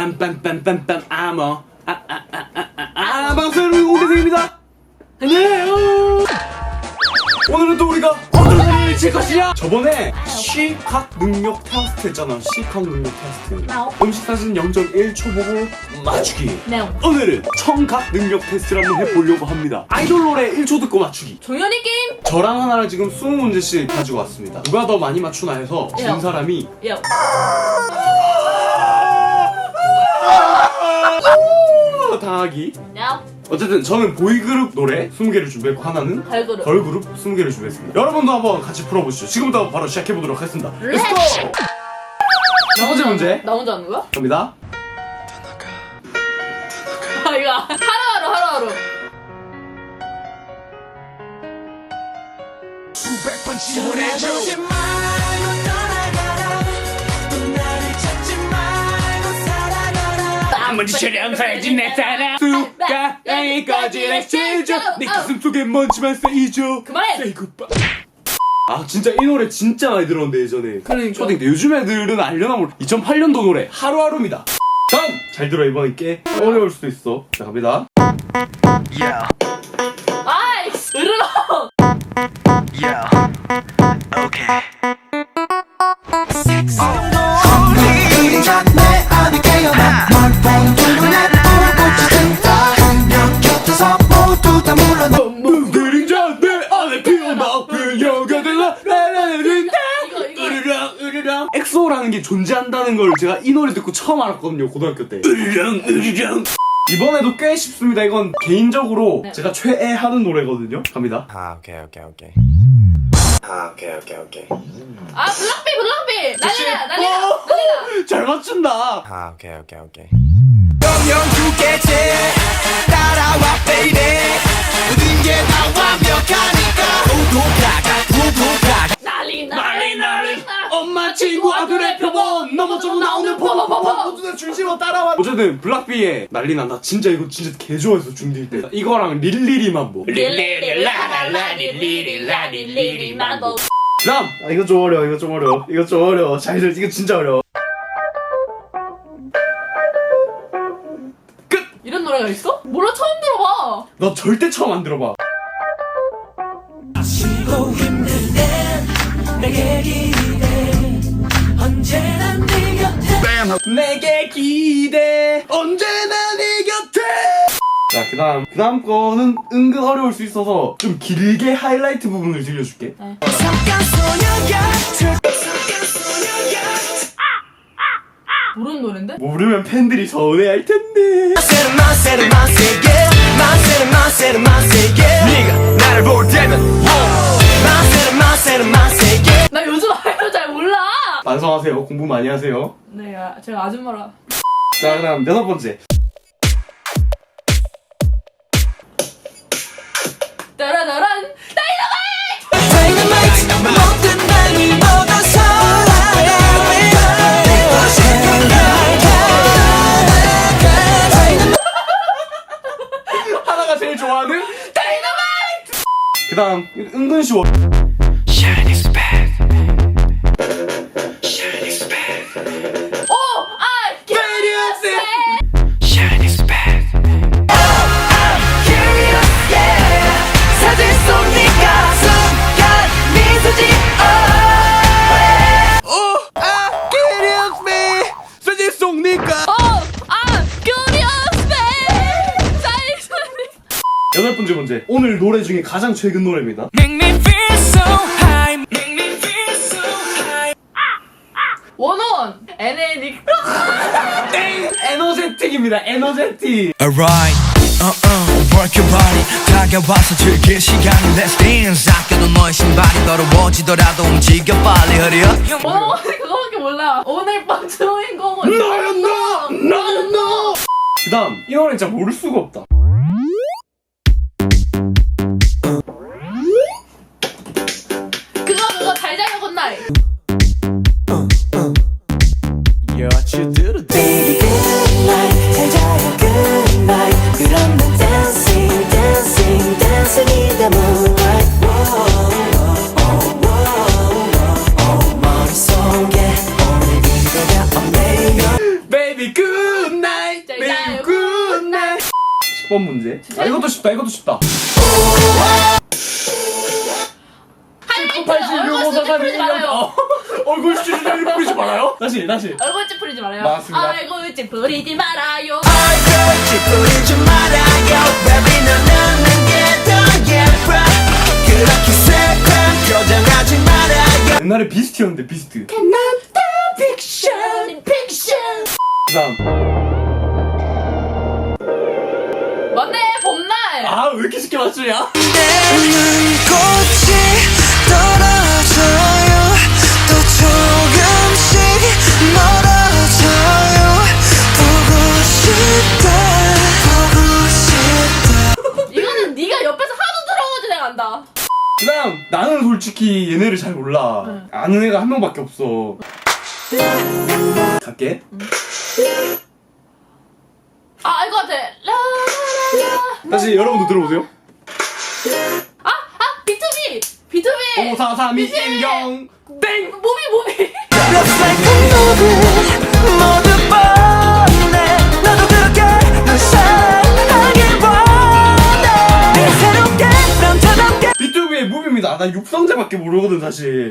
빰빰빰빰빰 아머. 아아아아아 방송을 오대생입니다. 안녕하세요. 오늘은 또 우리가 어떤 칠 것이냐 저번에 시각 능력 테스트 했잖아. 시각 능력 테스트. 나오. 음식 사진 0.1초 보고 맞추기. 네. 오늘은 청각 능력 테스트를 한번 해보려고 합니다. 아이돌 노래 1초 듣고 맞추기. 종현이 게임. 저랑 하나를 지금 20문제씩 가지고 왔습니다. 누가 더 많이 맞추나 해서 진 야. 사람이 야. 당하기 야. 어쨌든 저는 보이그룹 노래 20개를 준비했고 하나는 걸그룹. 걸그룹 20개를 준비했습니다 여러분도 한번 같이 풀어보시죠 지금부터 바로 시작해보도록 하겠습니다 렛츠 렛츠고! 첫 번째 문제 나 혼자 하는 거야? 갑니다 아 이거 하루하루 하루하루. 아 무리처럼 살지 내 사랑 수가 양이 꺼지는 시죠 내 가슴 속에 먼지만 쌓이죠 그만해. Say goodbye. 아 진짜 이 노래 진짜 많이 들었는데 예전에 그러니까. 초딩 때 요즘 애들은 알려나 모르 2008년도 노래 하루하루입니다 다음 잘 들어 이번 꽤 어려울 수도 있어 자 갑니다 Yeah, 아이씨. 으르렁. yeah, okay. 라라라라 이거 이거. 으르렁 으르렁 엑소라는 게 존재한다는 걸 제가 이 노래 듣고 처음 알았거든요 고등학교 때. 으르렁 으르렁 이번에도 꽤 쉽습니다. 이건 개인적으로 네. 제가 최애하는 노래거든요. 갑니다. Ah, okay, okay, okay. Ah, okay, okay, okay. 아 블락비 블락비. 난리나 난리나 어, 난리나. 잘 맞춘다. 두 개째. 따라와 baby. 모든 게 다 완벽하니까. 우두가가 우두가가 난리나 난리 난리. 엄마 친구 아들의 표본 넘어져도 나오는 포포포포 모두들 줄지어 따라와 어쨌든 블락비의 난리 난다 진짜 이거 진짜 개 좋아했어 중1 때 이거랑 릴리리만 뭐 릴리리라라라 릴리리라 릴리리 만보. 그다음 아, 이거 좀 어려워 이거 좀 어려워 이거 좀 어려워 잘 들, 이거 진짜 어려워 끝! 이런 노래가 있어? 몰라 처음 들어봐. 너 절대 처음 안 들어봐 언제나 네 곁에. 자 그다음 그다음 거는 은근 어려울 수 있어서 좀 길게 하이라이트 부분을 들려줄게. 소녀야 모르는 노랜데? 모르면 팬들이 서운해할 텐데. 나 요즘 아이돌 잘 몰라. 반성하세요. 공부 많이 하세요. 네, 아, 제가 아줌마라. 자 그다음 여섯 번째 생각해 하나가 제일 좋아하는 다이너마이트! 그 다음 은근 쉬워 속 니까 어, 아. 사이즈. 여덟 번째 문제. 오늘 노래 중에 가장 최근 노래입니다. Make me feel so high. Make me feel so high. 원원 에네닉. 땡 에너제틱입니다. 에너제틱. Alright, uh-uh, work your body. 다가와서 즐길 시간 Let's dance 아껴둔 너의 신발이 더러워지더라도 움직여 빨리 hurry up. 원원 그거밖에 몰라. 오늘 밤 주인공은 나였나 나였나 그 다음 이 노래 진짜 모를 수가 없다 그거 그거 잘 자려건 날. Baby good night 잘 자요 good night 그럼 난 dancing dancing dancing in the moonlight Whoa, whoa, whoa, whoa, 머릿속에 오늘 이대가 없네요 Baby good 10번 문제. 아, 네? 이것도 쉽다. 이것도 쉽다. 얼굴 찌푸리지 어, 말아요. 다시 다시. 얼굴 찌푸리지 말아요. 맞습니다. 얼굴 찌푸리지 말아요. 얼굴 찌푸리지 말아요. Baby 넌 웃는 게더 예뻐. 그렇게 새콤 표정하지 말아요. 옛날에 비스트였는데 비스트. 난 픽션 픽션. 3. 맞추냐? 이거는 네가 옆에서 하도 들어가지고 내가 안다. 그 다음 나는 솔직히 얘네를 잘 몰라 응. 아는 애가 한 명밖에 없어 갈게 아 알것 같아. 다시 여러분도 들어보세요 B2B! 543210 땡! 모비, 모비! 모두 뻔해 나도 그렇게 널 사랑하길 원해 새롭게 남자답게 B2B의 무비입니다 나 육성재밖에 모르거든 사실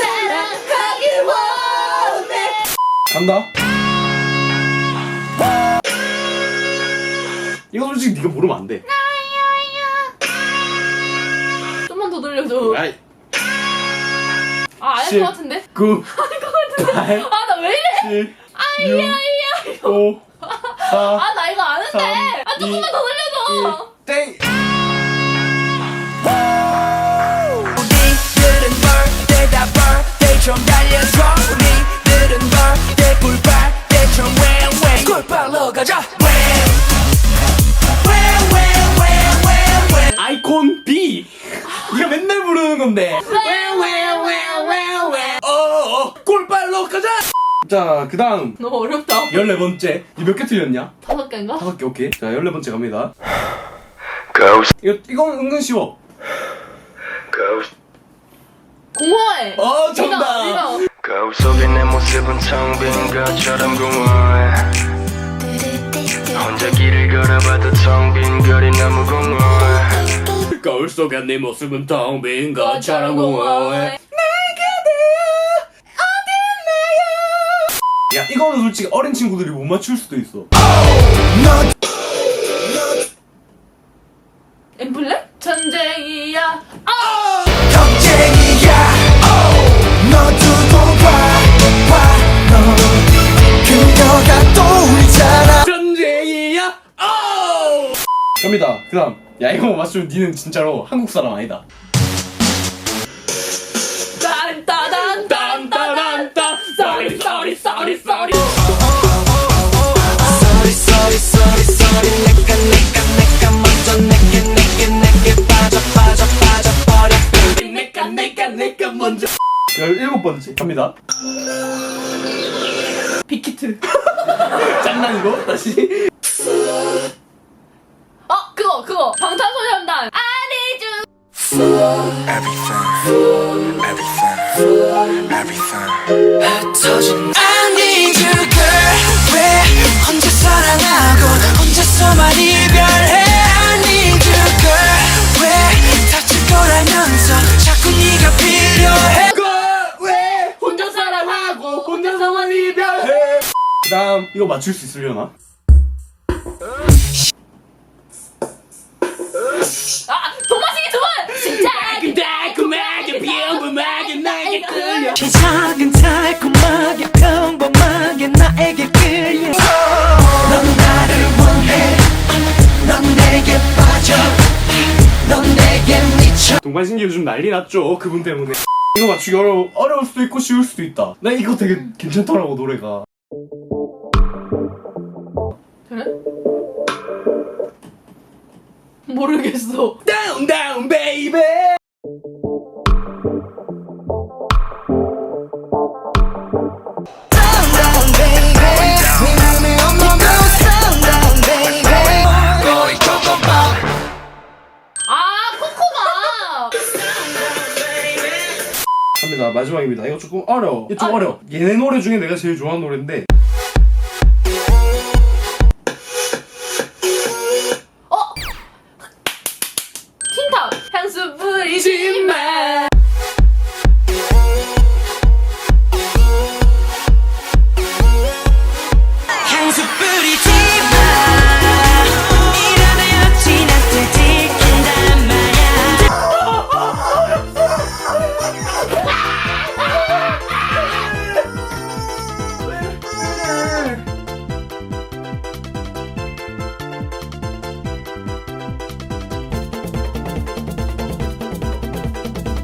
사랑하길 원해! 간다 이거 솔직히 네가 모르면 안돼 돌려줘. 아이 아, 알 십. 것 같은데? 9 8 아, 나 왜 이래? 7 6 5 4 아, 나 이거 아는데! 삼, 아, 조금만 이, 더 돌려줘! 땡! 우리들은 birthday 다 birthday 좀 달려줘 우리들은 꿀빨 때좀 웽웽 꿀빨로 가자 건데 어어 꿀빨로 가자! 자 그 다음. 너무 어렵다. 14번째. 니몇개 틀렸냐? 다섯 개인가? 다섯 개 오케이. 자 14번째 갑니다. Ghost, 이거 이건 은근 쉬워. Ghost, 공허해! 어 정답. 이거, 이거. ghost 속에 내 모습은 텅빈 것처럼 공허해. 혼자 길을 걸어봐도 텅빈 거리 너무 공허해 거울 속에 내 모습은 텅 빈 것처럼 공허해. 야 이거는 솔직히 어린 친구들이 못 맞출 수도 있어 갑니다. 그 다음. 야 이거 못 맞추면 니는 진짜로 한국 사람 아니다. 딴따단, 딴따단따! Sorry, sorry, sorry, sorry! Sorry sorry sorry sorry. 내가 내가 내가 먼저 내게 내게 내게 빠져 빠져 빠져 버려 내가 내가 내가 먼저. 17번째. 갑니다. 빅히트. 장난이고 다시 어, 그거, 그거. 방탄소년단. I need you. Everything Everything Everything 터진 I need you girl 왜 혼자 사랑하고 혼자서만 이별해 I need you girl 왜 다칠 걸 알면서 자꾸 네가 필요해 왜 혼자 사랑하고 혼자서만 이별해 그 다음 이거 맞출 수 있으려나? 끌려. 시작은 달콤하게 평범하게 나에게 끌려. 넌 나를 원해. 넌 내게 빠져. 넌 내게 미쳐. 동반신기 요즘 난리 났죠 그분 때문에. 이거 맞추기 어려, 어려울 수도 있고 쉬울 수도 있다. 나 이거 되게 괜찮더라고 노래가. 그래? 모르겠어. Down down baby. Down 조금 어려워 이거 좀 어려워. 얘네 노래 중에 내가 제일 좋아하는 노래인데